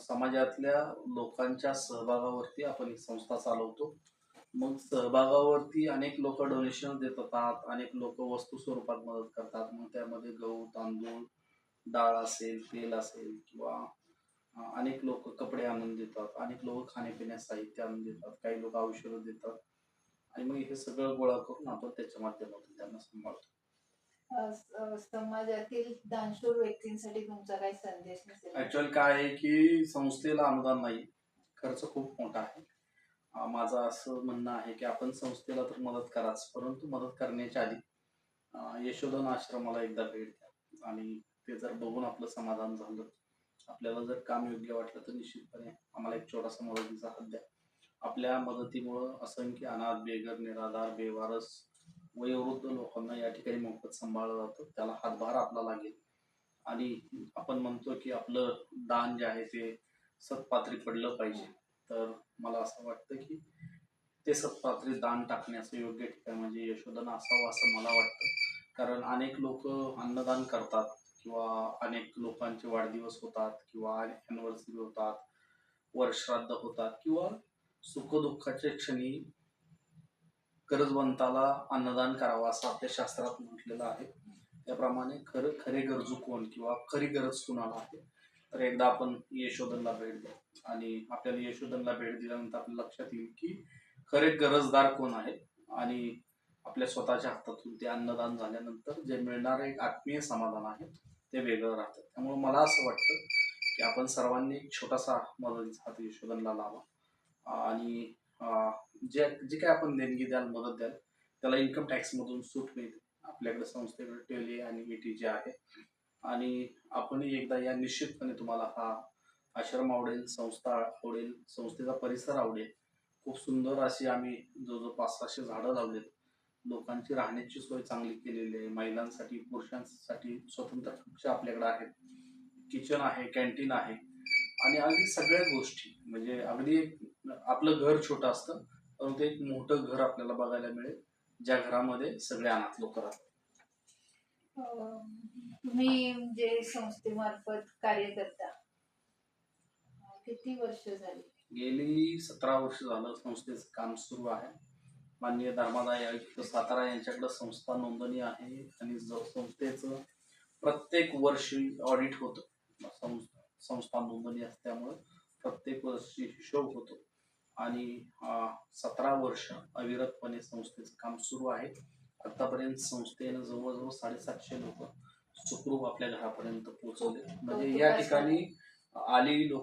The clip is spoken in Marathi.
समाजातल्या लोकांच्या सहभागावरती आपण ही संस्था चालवतो. मग सहभागावरती अनेक लोक डोनेशन देतात अनेक लोक वस्तू स्वरूपात मदत करतात. मग त्यामध्ये गहू तांदूळ डाळ असेल तेल असेल किंवा अनेक लोक कपडे आणून देतात. अनेक लोक खाण्यापिण्यास साहित्य आणून देतात. काही लोक औषधं देतात. आणि मग हे सगळं गोळा करून आपण त्याच्या माध्यमातून त्यांना सांभाळतो. समाजातील दानशूर व्यक्तींसाठी तुमचा काही संदेश नसेल. काय आहे की संस्थेला अनुदान नाही खर्च खूप मोठा आहे. माझं असं म्हणणं आहे की आपण संस्थेला तर मदत कराच परंतु मदत करण्याच्या आधी यशोधन आश्रमाला एकदा भेट द्या. आणि ते जर बघून आपलं समाधान झालं आपल्याला जर काम योग्य वाटलं तर निश्चितपणे आम्हाला एक छोटासा मदतीचा हात द्या. आपल्या मदतीमुळं असंख्य अनाथ बेघर निराधार बेवारस वयोवृद्ध लोकांना या ठिकाणी मोफत सांभाळलं जातं. त्याला हातभार आपला लागेल. आणि आपण म्हणतो की आपलं दान जे आहे ते सत्पात्री पडलं पाहिजे. तर मला असं वाटतं की ते सत्पात्री दान टाकण्याचं योग्य ठिकाण म्हणजे यशोधन असावं असं मला वाटतं. कारण अनेक लोक अन्नदान करतात किंवा अनेक लोकांचे वाढदिवस होतात किंवा अॅनिव्हर्सरी होतात वर्षश्राद्ध होतात किंवा सुखदुःखाच्या क्षणी गरजवंताला अन्नदान करावं असं आपल्या शास्त्रात म्हटलेलं आहे. त्याप्रमाणे खरं खरे गरजू कोण किंवा खरी गरज कुणाला आहे? तर एकदा आपण यशोधनला भेट द्या. आणि आपल्याला यशोधनला भेट दिल्यानंतर आपल्या लक्षात येईल की खरे गरजदार कोण आहे? आणि आपल्या स्वतःच्या हातातून ते अन्नदान झाल्यानंतर जे मिळणारं एक आत्मीय समाधान आहे ते वेगळं राहतं. त्यामुळे मला असं वाटतं की आपण सर्वांनी एक छोटासा मदतीचा हात यशोधनला लावा. आणि जे जे काय आपण देणगी द्याल मदत द्याल त्याला इन्कम टॅक्समधून सूट मिळते आपल्याकडे संस्थेकडे टेली आणि ईटी जे आहे. आणि आपणही एकदा या निश्चितपणे तुम्हाला हा आश्रम आवडेल संस्था आवडेल संस्थेचा परिसर आवडेल. खूप सुंदर अशी आम्ही जवळजवळ पाच सहाशे झाडं लावलेत. लोकांची राहण्याची सोय चांगली केलेली आहे. महिलांसाठी पुरुषांसाठी स्वतंत्र कक्ष आपल्याकडे आहेत. किचन आहे कॅन्टीन आहे. आणि अगदी सगळ्या गोष्टी म्हणजे अगदी एक आपलं घर छोटं असतं परंतु एक मोठं घर आपल्याला बघायला मिळेल ज्या घरामध्ये सगळे अनाथ लोक राहतात. तुम्ही जे संस्थेमार्फत कार्य करता किती वर्ष झाली? गेली सतरा वर्ष झालं संस्थेचं काम सुरू आहे. माननीय धर्मादाय आयुक्त सातारा यांच्याकडे संस्था नोंदणी आहे आणि संस्थेचं प्रत्येक वर्षी ऑडिट होतं. संस- संस्था नोंदणी असल्यामुळं प्रत्येक वर्षी हिशोब होतो. आणि सतरा वर्ष अविरतपणे संस्थेचं काम सुरू आहे. आतापर्यंत संस्थेनं जवळजवळ साडेसातशे लोक सुखरूप आपल्या घरापर्यंत पोहोचवले. म्हणजे या ठिकाणी आलेली लोक